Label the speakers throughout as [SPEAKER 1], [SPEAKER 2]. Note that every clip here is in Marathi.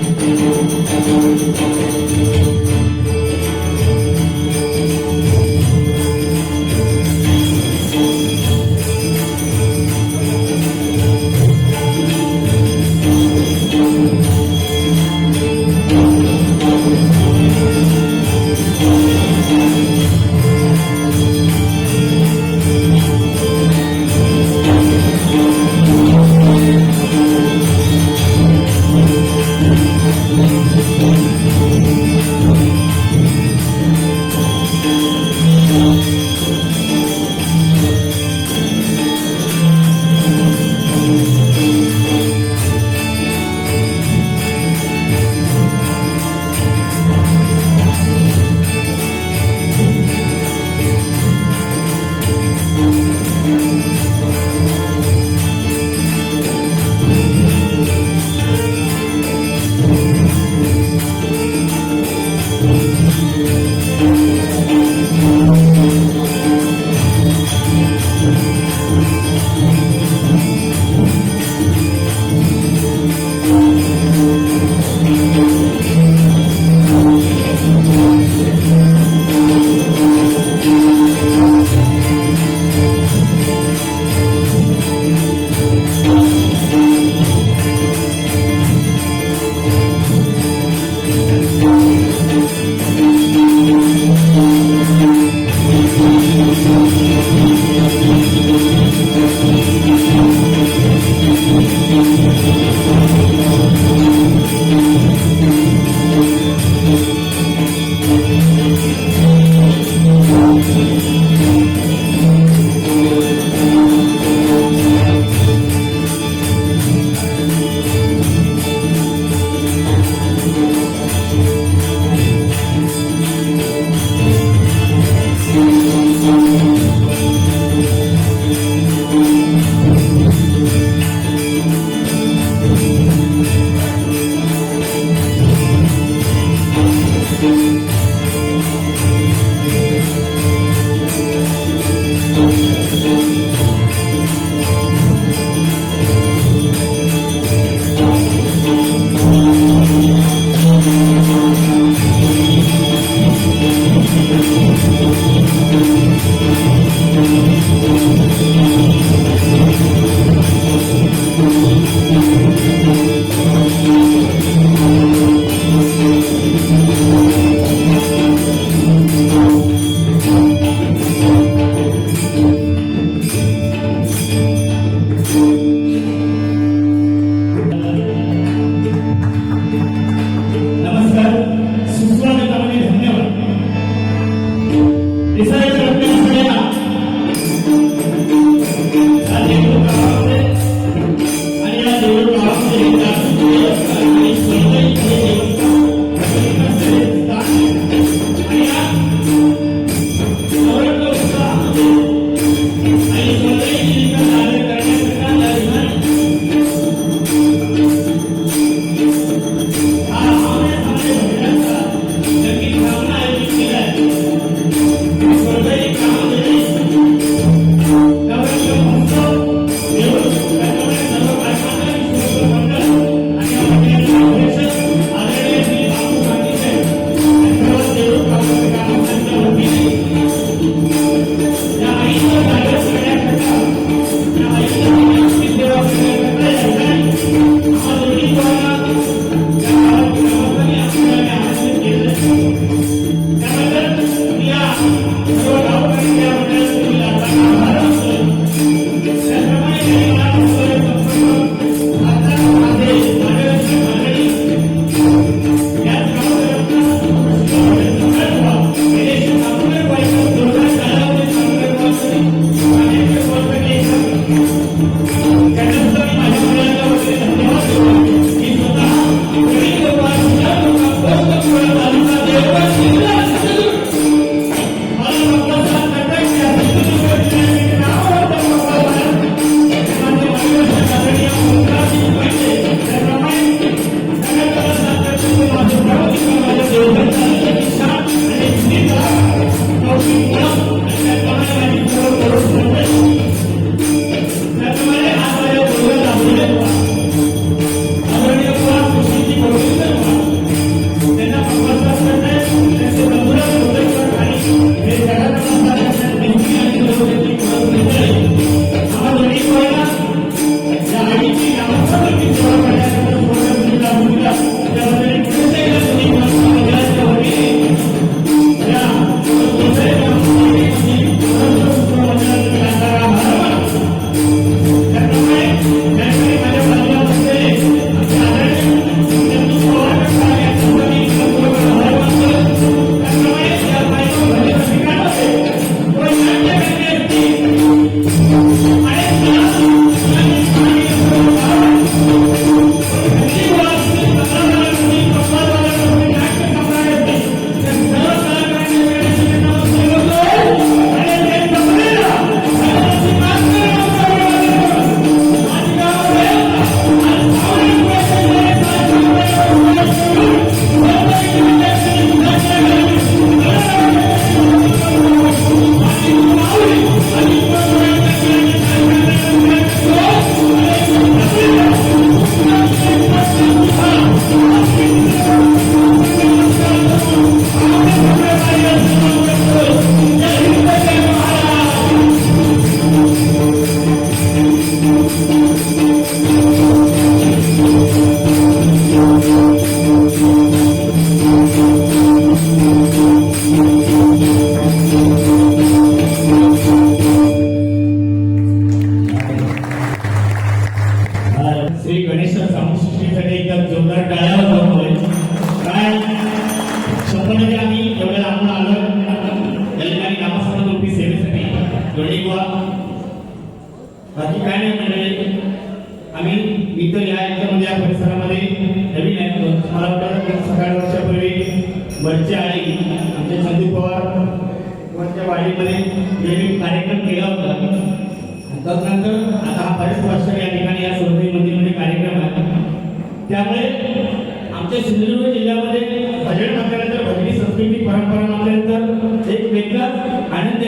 [SPEAKER 1] Thank you.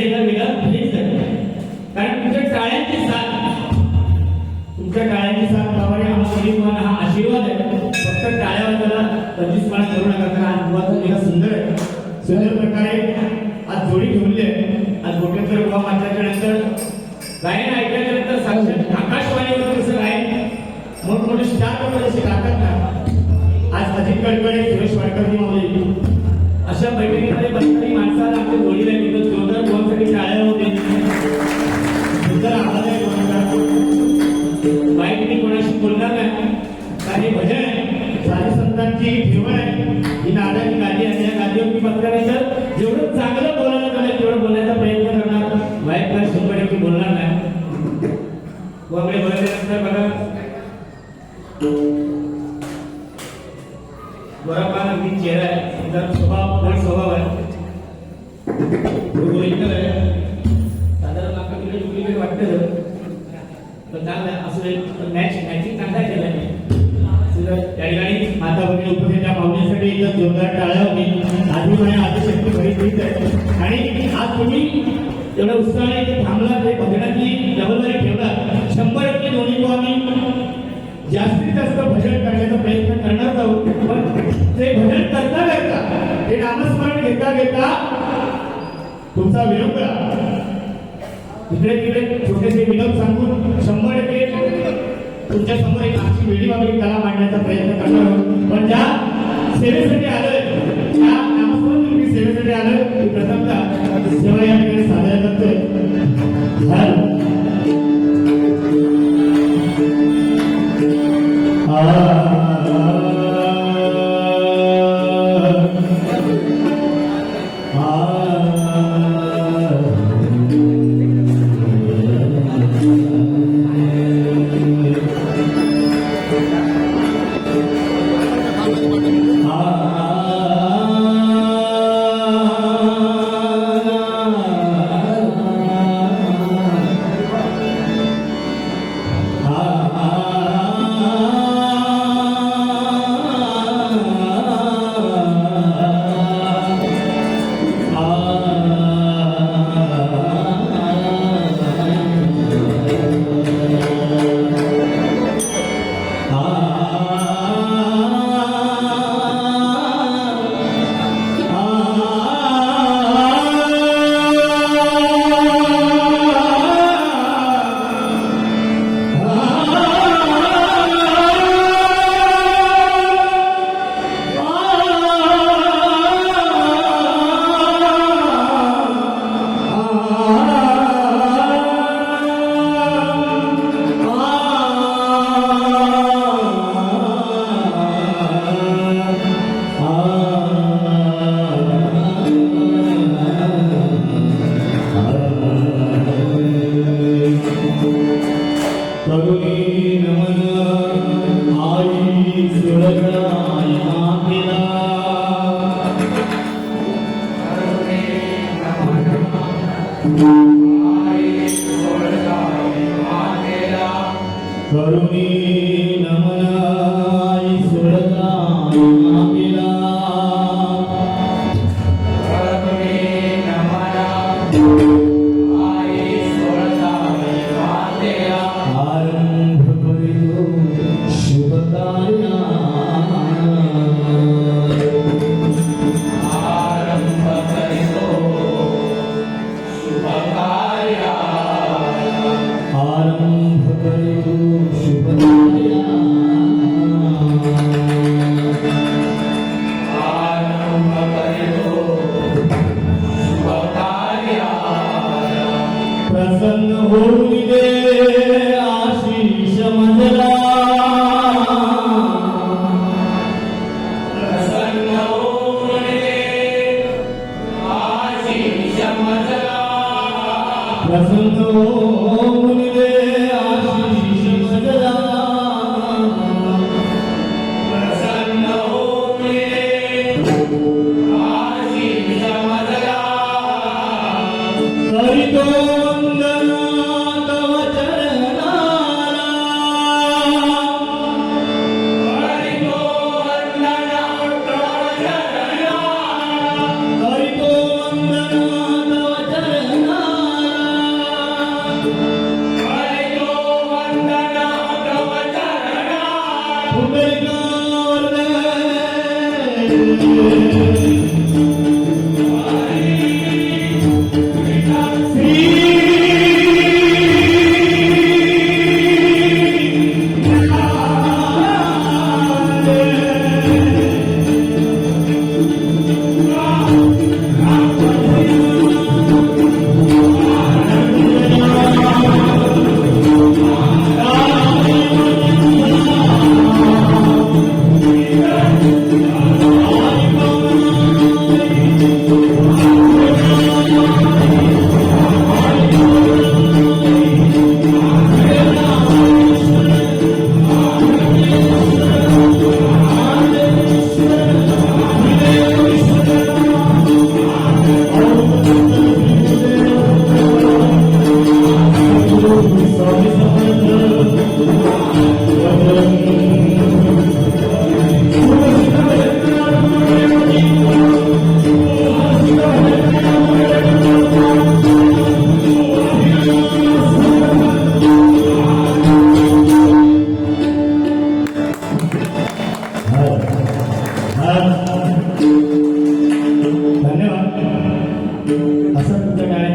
[SPEAKER 1] एकदा वेगळा फिलिंग कारण तुमच्या टाळ्यांची साथ. तुमच्या टाळ्यांची साथ प्रमाणे आम्हाला हा आशीर्वाद आहे. फक्त काळ्यावर त्याला पंचवीस मार्च करू नका कारण अनुभवाचा वेगळा सुंदर आहे. सुंदर प्रकारे आज जोडी ठेवली आहे. आज गोटेश्वर उभा वाचल्याच्यानंतर गायन ऐकल्यानंतर साक्षात आकाशवाणीवर कसं गायन मोठमोठे स्टार लोक जसे गातात ना. आज अजित कडकडे सुरेश वाडकर जी इकडे तिकडे छोटेसे विनोद सांगून शंभर टक्के तुमच्यासमोर एक आमची वेळी बाबी त्याला मांडण्याचा प्रयत्न करणार पण ज्या सेवेसाठी आलोय ஆனந்த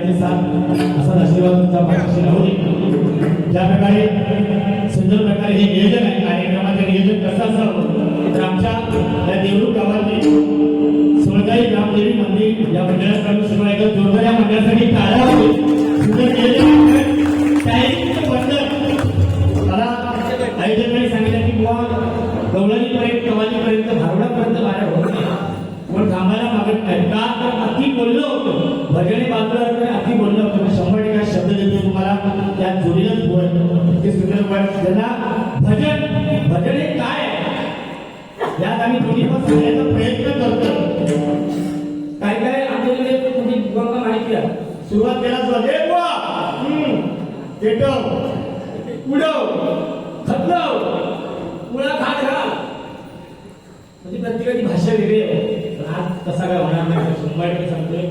[SPEAKER 1] तुमच्या साथ असाच आशीर्वाद तुमचा माझ्याशी राहू दे ज्या प्रकारे सुंदर प्रकारे हे नियोजन आहे कार्यक्रमाचे नियोजन कसं असावं तर आमच्या या देवरूप गावातले सोळगाई ग्रामदेवी मंदिर या मंडळाकडून सुरू आहे. जोरदार या मंडळासाठी टाळ्या सुंदर नियोजन पण त्यांना भजन भजन हे काय? यात आम्ही थोडीफार सांगण्याचा प्रयत्न करतो काय काय? आपल्याकडे म्हणजे बुवांना माहिती आहे? सुरुवात केलाच सुरुवात. ए पेटव. उडव. खतलव. मुळा खात घाल. म्हणजे प्रत्येकाची भाषा वेगळी आहे. आज तसा काय होणार नाही. शंभर टक्के सांगतोय.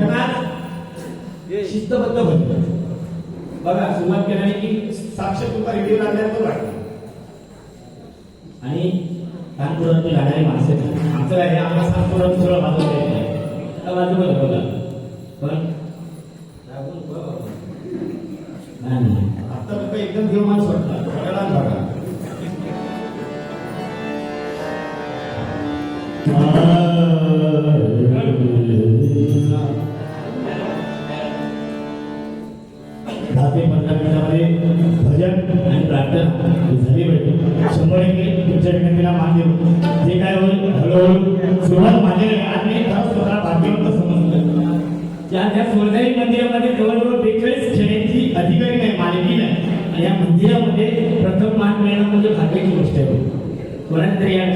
[SPEAKER 1] तर आज शिस्तबद्ध होत बघा सुरुवात केल्याने की साक्ष तुका रेडिओ लागल्याचं वाटतं आणि कानपुरात लागणारी माणसं आमचं आहे, आम्हाला सातपुरात सगळं वाजवता येत नाही बघा. त्या त्या मंदिरामध्ये जवळजवळ बेचाळीस खेड्यांची अधिकारी नाही मालकी नाही. आणि या मंदिरामध्ये प्रथम मान मिळणं म्हणजे भाग्याची गोष्ट आहे. कोणाला तरी या